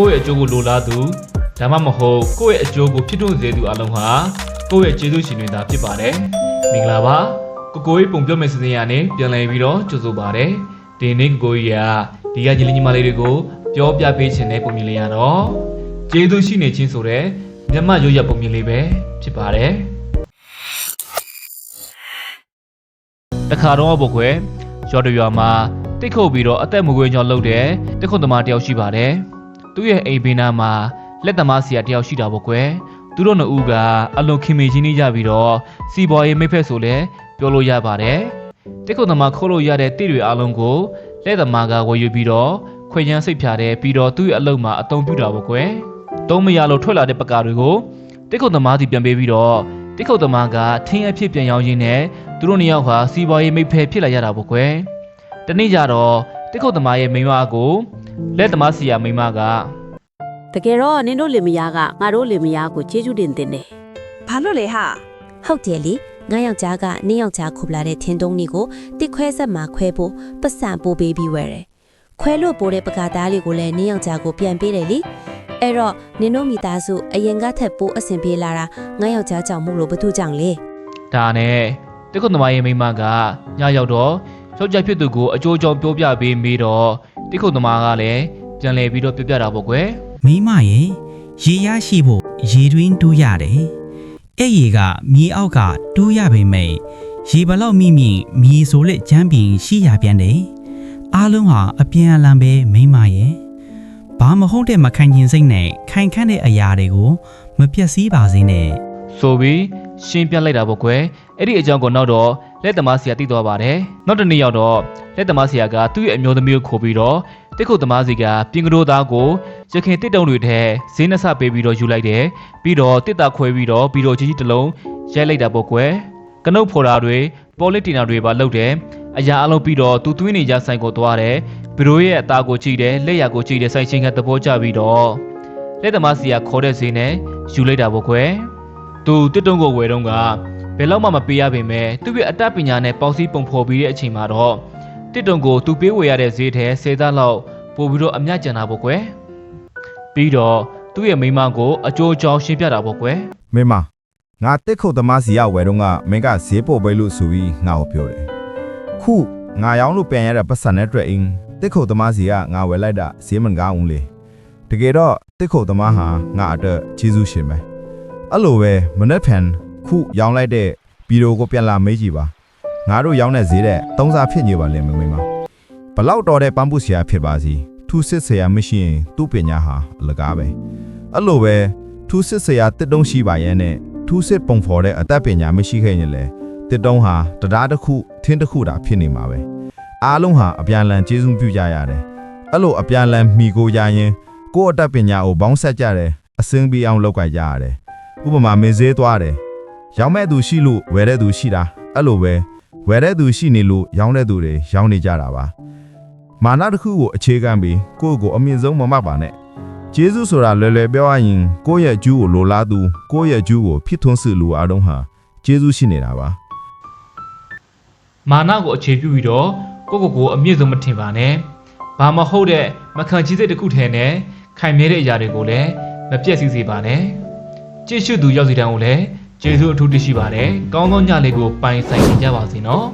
ကိုယ့်ရဲ့အကျိုးကိုလိုလားသူဒါမှမဟုတ်ကိုယ့်ရဲ့အကျိုးကိုဖြစ်ထွန်းစေသူအလုံးဟာကိုယ့်ရဲ့ကျေးဇူးရှင်တွေသာဖြစ်ပါတယ်မင်္ဂလာပါကိုကိုကြီးပုံပြောမယ့်စီစဉ်ရနဲ့ပြန်လည်ပြီးတော့ကြိုဆိုပါတယ်ဒီနေ့ကိုကိုကြီးကဒီကညီလေးညီမလေးတွေကိုပြောပြပေးခြင်းတဲ့ပုံမြင်လေးရတော့ကျေးဇူးရှိနေခြင်းဆိုတဲ့မြတ်မရိုးရပုံမြင်လေးပဲဖြစ်ပါတယ်တခါတော့ဘုတ်ခွဲရော်တရွာမှာတိတ်ခုတ်ပြီးတော့အသက်မွေးကြောင်လှုပ်တဲ့တိတ်ခုတ်သမားတယောက်ရှိပါတယ်။ သူ့ရဲ့အိမ်ဘေးနားမှာလက်သမားဆရာတယောက်ရှိတာပေါ့ကွယ်။သူတို့နှစ်ဦးကအလွန်ခင်မင်ချင်းနေကြပြီးတော့စီပေါ်ရေးမိတ်ဖက်ဆိုလဲပြောလို့ရပါတယ်။တိတ်ခုတ်သမားခိုးလို့ရတဲ့တိတွေအလုံးကိုလက်သမားကဝယ်ယူပြီးတော့ခွေချမ်းစိတ်ဖြာတဲ့ပြီးတော့သူ့ရဲ့အလုပ်မှာအသုံးပြုတာပေါ့ကွယ်။သုံးမရလို့ထွက်လာတဲ့ပကာတွေကိုတိတ်ခုတ်သမားစီပြန်ပေးပြီးတော့တိတ်ခုတ်သမားကထင်းအဖြစ်ပြန်ရောင်းရင်းနဲ့သူတို့နှစ်ယောက်ဟာစီပွားရေးမိတ်ဖက်ဖြစ်လာရတာပေါ့ကွယ်တနေ့ကျတော့တိတ်ခုတ်သမားရဲ့မိန်းမကို လက်သမားစီယာမိန်းမကတကယ်တော့နင်တို့လင်မယားကငါတို့လင်မယားကိုကျေးဇူးတင်တင်တယ်ဘာလို့လဲဟာဟုတ်တယ်လေငါယောက်ျားကနင်းယောက်ျားခုပလာတဲ့ထင်းတုံးကြီးကိုတစ်ခွဲဆက်မှာခွဲဖို့ပတ်စံပိုးပေးပြီးဝယ်တယ်ခွဲလို့ပိုးတဲ့ပကားသားလေးကိုလည်းနင်းယောက်ျားကိုပြန်ပေးတယ်လေအဲ့တော့နင်တို့မိသားစုအရင်ကထက်ပိုးအဆင်ပြေလာတာငါယောက်ျားကြောင့်မို့လို့ဘာသူကြောင့်လဲဒါနဲ့တိတ်ခုတ်သမားရဲ့မိန်းမကညရောက်တော့ယောက်ျားဖြစ်သူကိုအကျိုးကြောင့်ပြောပြပေးမိတော့ တိတ်ခုတ်သမားကလည်းပြန်လည်ပြီးတော့ပြပြတာပေါ့ကွယ်မိမရေရေရရှိဖို့ရေတွင်းတူးရတယ်အဲ့ရေကမြေအောက်ကတူးရပေမဲ့ရေဘလောက်မိမိမြေဆိုလက်ချမ်းပြင်ရှိရပြန်တယ်အားလုံးဟာအပြန်အလှန်ပဲမိမရေဘာမဟုတ်တဲ့မခံကျင်စိတ်နဲ့ခိုင်ခန့်တဲ့အရာတွေကိုမပြတ်စည်းပါစေနဲ့ဆိုပြီးရှင်းပြလိုက်တာပေါ့ကွယ် အဲ့ဒီအကြောင်းကိုနောက်တော့လက်သမားဆရာသိသွားပါတယ်နောက်တစ်နေ့ရောက်တော့လက်သမားဆရာကသူ့ရဲ့အမျိုးသမီးကိုခေါ်ပြီးတော့တိတ်ခုတ်သမားစီကပြင်ကလေးသားကိုရခင်တစ်တုံတွေထဲဈေးနှဆပေးပြီးတော့ယူလိုက်တယ်ပြီးတော့တစ်တာခွဲပြီးတော့ပြီးတော့ကြီးကြီးတစ်လုံးရိုက်လိုက်တာပေါ့ကွယ်ကနုတ်ဖော်တာတွေပေါ်လစ်တင်တာတွေပါလုပ်တယ်အရာအလုံးပြီးတော့သူသွင်းနေကြဆိုင်ကိုသွားတယ်ဘီရိုရဲ့အသားကိုကြည့်တယ်လက်ရကိုကြည့်တယ်ဆိုင်ချင်းကသဘောကျပြီးတော့လက်သမားစီကခေါ်တဲ့ဈေးနဲ့ယူလိုက်တာပေါ့ကွယ်သူတစ်တုံးကိုဝယ်တော့က ဘယ်တော့မှမပေးရပေမဲ့သူ့ရဲ့အတတ်ပညာနဲ့ပေါင်းစည်းပုံဖော်ပြီးတဲ့အချိန်မှာတော့တစ်တုံးကိုသူပေးဝယ်ရတဲ့ဈေးထဲ၁၀သားလောက်ပို့ပြီးတော့အမြတ်ကျန်တာပေါ့ကွယ်ပြီးတော့သူ့ရဲ့မိန်းမကိုအကျိုးအကြောင်းရှင်းပြတာပေါ့ကွယ်မင်းမငါတက်ခုတ်သမားစီရဝယ်တော့ကမင်းကဈေးပို့ပေးလို့ဆိုပြီးငါ့ကိုပြောတယ်ခုငါရောင်းလို့ပြန်ရတဲ့ပတ်စံနဲ့အတွက်အင်းတက်ခုတ်သမားစီကငါဝယ်လိုက်တာဈေးမကောင်းဘူးလေတကယ်တော့တက်ခုတ်သမားဟာငါအတွက်ကျေးဇူးရှင်ပဲအဲ့လိုပဲမနေ့ဖန် ခုရောင်းလိုက်တဲ့ဗီဒီယိုကိုပြန်လာမေးကြည့်ပါငါတို့ရောင်းတဲ့ဈေးတဲ့သုံးစားဖြစ်နေပါလေမင်းမဘလောက်တော်တဲ့ပန်းပုဆရာဖြစ်ပါစီထူစစ်ဆရာမရှိရင်သူ့ပညာဟာအလကားပဲအဲ့လိုပဲထူးစစ်စရာတစ်တုံးရှိပါရဲ့နဲ့ထူးစစ်ပုံဖော်တဲ့အတတ်ပညာမရှိခဲ့ရင်လေတစ်တုံးဟာတရားတစ်ခုထင်းတစ်ခုတာဖြစ်နေမှာပဲအားလုံးဟာအပြန်အလှန်ကျေးဇူးပြုကြရတယ်အဲ့လိုအပြန်အလှန်မိကိုရရင်ကိုယ့်အတတ်ပညာကိုဘောင်းဆက်ကြတယ်အစင်းပြီးအောင်လုပ်ကြကြရတယ်ဥပမာမင်းဈေးသွားတယ် ရောင်းမဲ့သူရှိလို့ဝယ်တဲ့သူရှိတာအဲ့လိုပဲဝယ်တဲ့သူရှိနေလို့ရောင်းတဲ့သူတွေရောင်းနေကြတာပါမာနတစ်ခုကိုအခြေခံပြီးကိုယ့်ကိုအမြင့်ဆုံးမမှတ်ပါနဲ့ကျေးဇူးဆိုတာလွယ်လွယ်ပြောရရင်ကိုယ့်ရဲ့အကျိုးကိုလိုလားသူကိုယ့်ရဲ့အကျိုးကိုဖြစ်ထွန်းစေလူအားလုံးဟာကျေးဇူးရှိနေတာပါမာနကိုအခြေပြုပြီးတော့ကိုယ့်ကိုယ်ကိုအမြင့်ဆုံးမထင်ပါနဲ့ဘာမဟုတ်တဲ့မခံချစ်တဲ့တစ်ခုထဲနဲ့ခိုင်မြဲတဲ့အရာတွေကိုလည်းမပြည့်စည်စေပါနဲ့ကြည့်ရှုသူရောက်စီတန်းကိုလည်း ကျေးဇူးအထူးတင်ရှိပါတယ်ကောင်းသောညလေးကိုပိုင်ဆိုင်ကြပါစေနော်